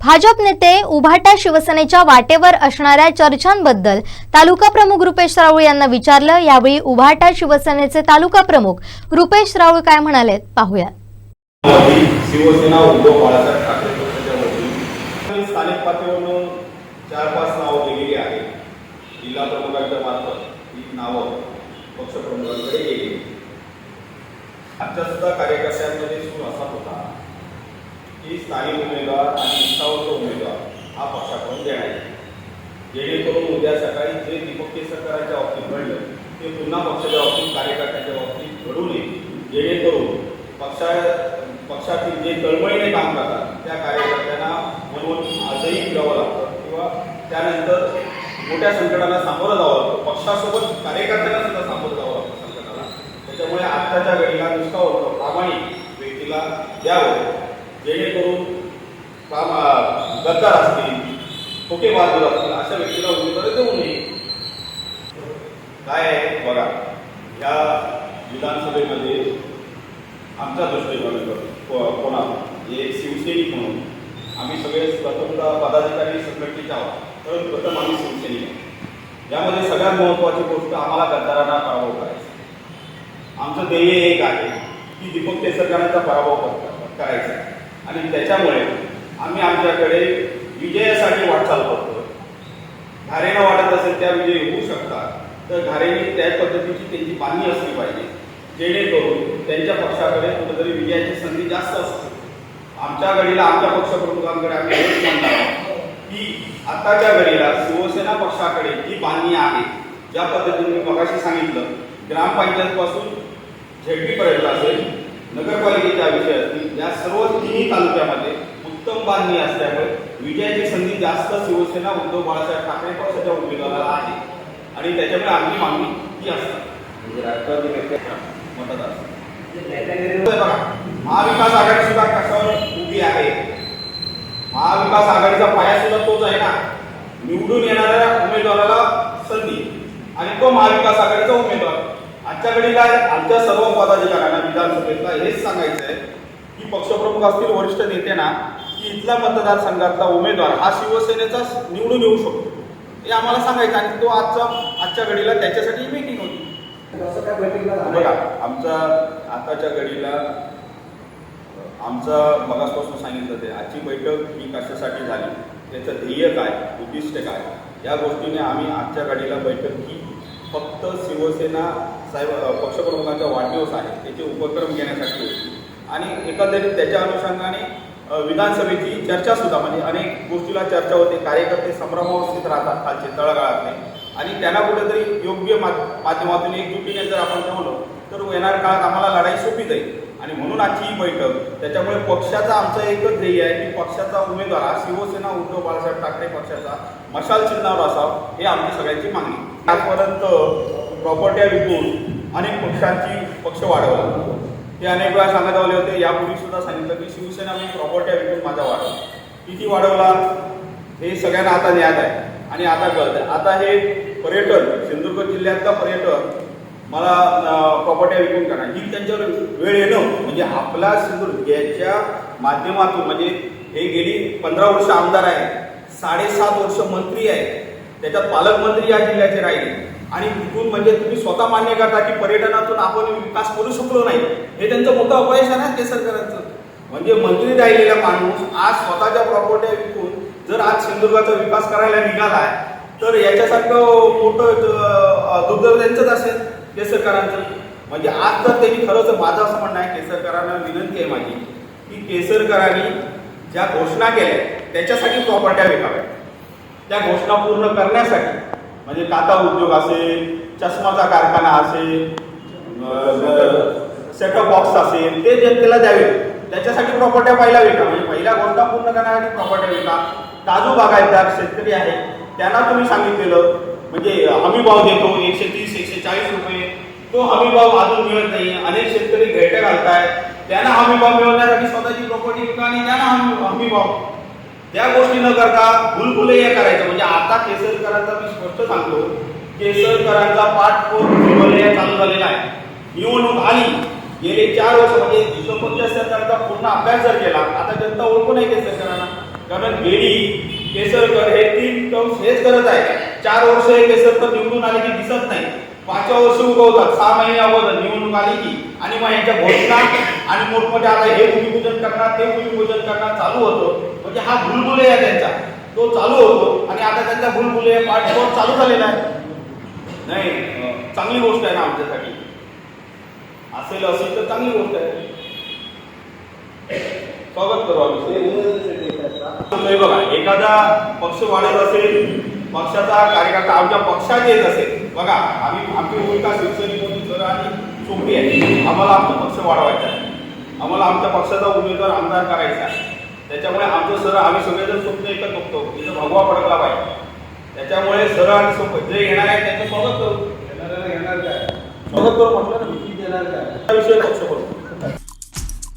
भाजप नेते उभाटा शिवसेनेच्या वाटेवर असणाऱ्या चर्चांबद्दल तालुका प्रमुख रुपेश राऊळ यांना विचारलं. यावेळी उभाटा शिवसेनेचे तालुका प्रमुख रुपेश राऊळ काय म्हणाले पाहूया शिवसेना उद्धव बाळासाहेब ठाकरे पक्षाच्या स्थानिक पातळीवरून चार पाच नावं दिलेली आहेत. जिल्हा प्रमुखांच्या मार्फत ही नावं पक्षप्रमुखांकडे गेली. आजच्या सुद्धा कार्यकर्त्यांमध्ये सूर असा होता. की स्थानिक उमेदवार आणि निष्ठावंत उमेदवार हा पक्षाकडून देण्यात जेणेकरून उद्या सकाळी जे दीपक केसरकरांच्या बाबतीत घडलं ते पुन्हा पक्षाच्या बाबतीत कार्यकर्त्यांच्या बाबतीत घडू नये. जेणेकरून पक्षा पक्षातील जे तळमळीने काम करतात त्या कार्यकर्त्यांना म्हणून आजही फिरावं लागतं किंवा त्यानंतर मोठ्या संकटाला सामोरं जावं लागतं. पक्षासोबत कार्यकर्त्यांना सुद्धा सामोरं जावं लागतं संकटाला. त्याच्यामुळे आत्ताच्या घडीला नुसता होतं प्रामाणिक व्यक्तीला द्यावं. जेणेकरून काम गद्दार असतील खोटे बहादूर असतील अशा व्यक्तीला उमेदवारी देऊ नये. काय आहे बघा या विधानसभेमध्ये आमच्या दृष्टिकोनातून को- कोणा एक शिवसैनिक म्हणून. आम्ही सगळे स्वतंत्र पदाधिकारी संघटनेचे आहोत तर प्रथम आम्ही शिवसैनिक आहोत. यामध्ये सगळ्यात महत्त्वाची गोष्ट आम्हाला गद्दारांना पराभव करायचा. आमचं ध्येय एक आहे की दीपक केसरकरांचा पराभव करायचा. आणि त्याच्यामुळे आम्ही आमच्याकडे विजयासाठी वाटचाल करतो. घारेनं वाटत असेल त्या विजयी होऊ शकतात तर घारेने त्या पद्धतीची त्यांची बांधणी असली पाहिजे. जेणेकरून त्यांच्या पक्षाकडे कुठेतरी विजयाची संधी जास्त असते आमच्या घडीला आमच्या पक्षप्रमुखांकडे आम्ही हेच म्हणतो की आताच्या घडीला शिवसेना पक्षाकडे जी बांधणी आहे ज्या पद्धतीने मी मगाशी सांगितलं ग्रामपंचायतपासून झेडपीपर्यंत असेल नगरपालिकेच्या विषय असतील या सर्व तिन्ही तालुक्यामध्ये उत्तम बांधणी असल्यामुळे विजयाची संधी जास्त शिवसेना उद्धव बाळासाहेब ठाकरे पक्षाच्या उमेदवाराला आहे. आणि त्याच्यामुळे आमची मागणी ही असतात राष्ट्रवादी मतदार महाविकास आघाडी सुद्धा कशावर उभी आहे? महाविकास आघाडीचा पाया सुद्धा तोच आहे ना. निवडून येणाऱ्या उमेदवाराला संधी. आणि तो महाविकास आघाडीचा उमेदवार. आजच्या घडीला आमच्या सर्व पदाधिकाऱ्यांना विधानसभेतला हेच सांगायचं आहे की पक्षप्रमुख असतील वरिष्ठ नेत्यांना की इथला मतदारसंघातला उमेदवार हा शिवसेनेचा निवडून येऊ शकतो. हे आम्हाला सांगायचं आणि तो आजचा आजच्या घडीला त्याच्यासाठी मीटिंग होती. बघा आमचा आताच्या घडीला आमचं मगासपासून सांगितलं ते आजची बैठक ही कशासाठी झाली? त्याचं ध्येय काय? उद्दिष्ट काय? या गोष्टीने आम्ही आजच्या घडीला बैठक ही फक्त शिवसेना साहेब पक्षप्रमुखांचा वाढदिवस आहे त्याचे उपक्रम घेण्यासाठी. आणि एकंदरीत त्याच्या अनुषंगाने विधानसभेची चर्चासुद्धा म्हणजे अनेक गोष्टीला चर्चा होते कार्यकर्ते संभ्रमावस्थित राहतात कालचे तळागाळातले. आणि त्यांना कुठेतरी योग्य माध्यमातून एकजुटीने जर आपण ठेवलं तर येणाऱ्या काळात आम्हाला लढाई सोपी जाईल. आणि म्हणून आजची ही बैठक त्याच्यामुळे पक्षाचा आमचं एकच ध्येय आहे की पक्षाचा उमेदवार हा शिवसेना उद्धव बाळासाहेब ठाकरे पक्षाचा मशाल चिन्हावर असावं हे आमची सगळ्यांची मागणी आजपर्यंत प्रॉपर्ट्या विकून अनेक पक्षांची पक्ष वाढवला ते अनेक वेळा सांगत आले होते. यापूर्वी सुद्धा सांगितलं की शिवसेना मी प्रॉपर्ट्या विकून माझा वाढवला किती वाढवला? हे सगळ्यांना आता ज्ञात आहे आणि आता कळतं आता हे पर्यटन सिंधुदुर्ग जिल्ह्यातलं पर्यटन मला प्रॉपर्ट्या विकून करणार. ही त्यांच्यावर वेळ येणं म्हणजे आपला सिंधुदुर्ग याच्या माध्यमातून म्हणजे हे गेली पंधरा वर्ष आमदार आहे साडेसात वर्ष मंत्री आहे त्याच्यात पालकमंत्री या जिल्ह्याचे राहिले. आणि तिथून म्हणजे तुम्ही स्वतः मान्य करता की पर्यटनातून आपण विकास करू शकलो नाही. हे त्यांचं मोठं अपयश आहे ना केसरकरांचं म्हणजे मंत्री राहिलेला माणूस आज स्वतःच्या प्रॉपर्ट्या विकून जर आज सिंधुदुर्गाचा विकास करायला निघालाय तर याच्यासारखं मोठं दुर्दैव त्यांचंच असेल केसरकरांचं म्हणजे आज तर त्यांनी खरंच माझं असं म्हणणं आहे केसरकरांना विनंती आहे माझी की केसरकरांनी ज्या घोषणा केल्या त्याच्यासाठी प्रॉपर्ट्या विकाव्या त्या घोषणा पूर्ण करण्यासाठी म्हणजे काता उद्योग असेल चष्माचा कारखाना असेल सेटअप बॉक्स असेल ते जनतेला द्यावे. त्याच्यासाठी प्रॉपर्ट्या पहिल्या विका. म्हणजे पहिल्या गोष्टा पूर्ण करण्यासाठी प्रॉपर्ट्या विका. काजू बागायतदार शेतकरी आहे. त्यांना तुम्ही सांगितलेलं म्हणजे हमी भाव देतो एकशे तीस एकशे चाळीस रुपये. तो हमी भाव अजून मिळत नाही. अनेक शेतकरी घेटे घालतायत. त्यांना हमी भाव मिळवण्यासाठी स्वतःची प्रॉपर्टी विका आणि त्यांना हमी हमी भाव त्या गोष्टी न करता भुलभुलैया करायचं. म्हणजे आता केसरकरांचा मी स्पष्ट सांगतो केसरकरांचा पाठ भुलभुलैया चालू झालेला आहे. निवडणूक आली गेले चार वर्ष म्हणजे हिशोपत्य सरकारचा पूर्ण अभ्यास जर केला आता जनता ओळखून नये केसरकरांना. कारण गेली केसरकर हे तीन टर्म्स हेच करत आहे चार वर्ष हे केसरकर निवडून आले की दिसत नाही. मागच्या वर्षी उगवतात सहा महिने अगोदर निवडणूक आली की आणि मग यांच्या घोषणा आणि मोठमोठ्या आता हे भूमिपूजन करणार ते भूमिपूजन करणार चालू होतं. म्हणजे हा भुलभुले आहे त्यांचा. तो चालू होतो आणि आता त्यांचा भुलभुले पाठपोट चालू झालेला आहे. नाही चांगली गोष्ट आहे ना आमच्यासाठी. असेल असेल तर चांगली गोष्ट आहे. स्वागत करू आम्ही. बघा एखादा पक्ष वाढत असेल पक्षाचा कार्यकर्ता आमच्या पक्षात येत असेल बघा आम्ही आमची भूमिका शिवसेनेमध्ये आणि सोपी आहे. आम्हाला आमचा पक्ष वाढवायचा आहे. आम्हाला आमच्या पक्षाचा उमेदवार आमदार करायचा आहे. त्याच्यामुळे आमचं सर आम्ही सगळेजण स्वप्न एकच बघतो इथं भगवा पडकला पाहिजे. त्याच्यामुळे सर आणि सोपं जे येणार आहे त्यांचं स्वागत करू. स्वागत करू म्हटलं ना विषयी पक्ष